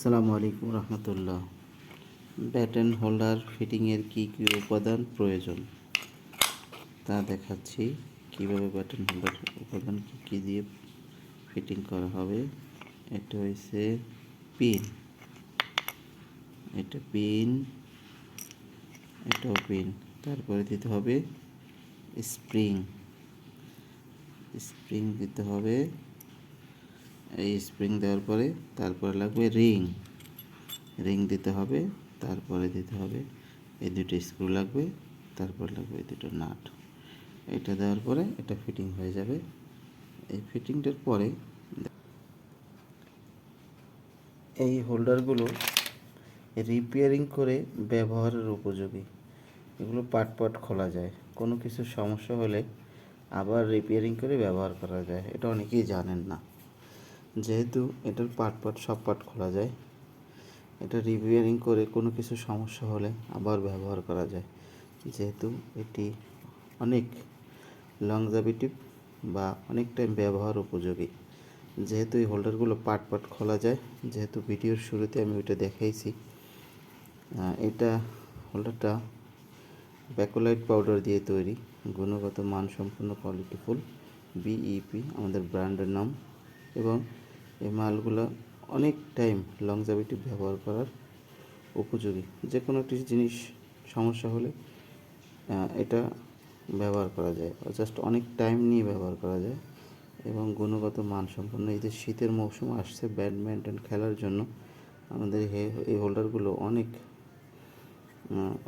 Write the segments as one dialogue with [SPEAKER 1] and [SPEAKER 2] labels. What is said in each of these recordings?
[SPEAKER 1] আসসালামু আলাইকুম রহমতুল্লাহ। Baton holder ফিটিংয়ের কী কী উপাদান প্রয়োজন? তা দেখাচ্ছি কীভাবে ব্যাটন হোল্ডার উপাদান কী কী দিয়ে ফিটিং করা হবে। এটা হয়েছে পিন এটা পিন এটাও পিন তারপরে দিতে হবে স্প্রিং স্প্রিং দিতে হবে এই স্প্রিং দেওয়ার পরে তারপরে লাগবে রিং রিং দিতে হবে, তারপরে দিতে হবে এই দুটো স্ক্রু লাগবে, তারপর লাগবে এই দুটো নাট এটা দেওয়ার পরে এটা ফিটিং হয়ে যাবে। এই ফিটিংটার পরে এই হোল্ডারগুলো রিপেয়ারিং করে ব্যবহারের উপযোগী। এগুলো পাট পাট খোলা যায়। কোনো কিছু সমস্যা হলে আবার রিপেয়ারিং করে ব্যবহার করা যায়। এটা অনেকেই জানেন না। যেহেতু এটার পার্ট পার্ট সব পার্ট খোলা যায়, এটা রিপেয়ারিং করে কোনো কিছু সমস্যা হলে আবার ব্যবহার করা যায়। যেহেতু এটি অনেক লংজাবিটিভ বা অনেক টাইম ব্যবহার উপযোগী। যেহেতু এই হোল্ডারগুলো পার্ট পার্ট খোলা যায়, যেহেতু ভিডিওর শুরুতে আমি ওইটা দেখাইছি এটা হোল্ডারটা ব্যাকোলাইট পাউডার দিয়ে তৈরি, গুণগত মানসম্পন্ন কোয়ালিটিফুল বিইপি আমাদের ব্র্যান্ডের নাম, এবং এই মালগুলো অনেক টাইম লংজাবিটি ব্যবহার করার উপযোগী। যে কোনো একটি জিনিস সমস্যা হলে এটা ব্যবহার করা যায়। জাস্ট অনেক টাইম নিয়ে ব্যবহার করা যায় এবং গুণগত মান সম্পন্ন এই যে শীতের মৌসুম আসছে, ব্যাডমিন্টন খেলার জন্য আমাদের এই হোল্ডারগুলো অনেক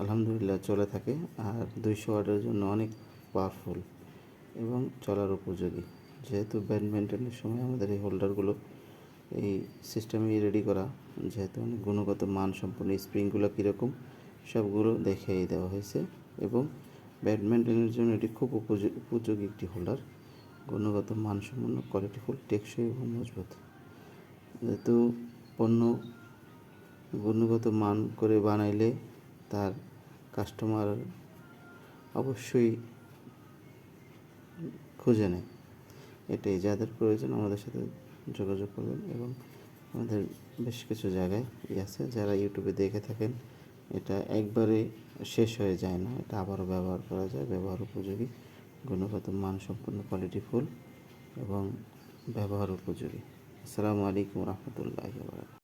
[SPEAKER 1] আলহামদুলিল্লাহ চলে থাকে আর দুইশো ওয়াটের জন্য অনেক পাওয়ারফুল এবং চলার উপযোগী। যেহেতু ব্যাডমিন্টনের সময় আমাদের এই হোল্ডারগুলো এই সিস্টেমে রেডি করা। যেহেতু অনেক গুণগত মান সম্পন্ন স্প্রিংগুলো কীরকম, সবগুলো দেখিয়ে দেওয়া হয়েছে এবং ব্যাডমিন্টনের জন্য এটি খুব উপযোগী উপযোগী একটি হোল্ডার গুণগত মানসম্পন্ন কোয়ালিটিফুল টেকসই এবং মজবুত। যেহেতু পণ্য গুণগত মান করে বানাইলে তার কাস্টমার অবশ্যই খুঁজে নেয়। এটাই যাদের প্রয়োজন আমাদের সাথে যোগাযোগ করবেন এবং আমাদের বেশ কিছু জায়গায় ই আছে, যারা ইউটিউবে দেখে থাকেন, এটা একবারে শেষ হয়ে যায় না, এটা আবারও ব্যবহার করা যায়, ব্যবহার উপযোগী, গুণগত মানসম্পন্ন কোয়ালিটি ফুল এবং ব্যবহার উপযোগী। আসসালামু আলাইকুম রহমতুল্লাহ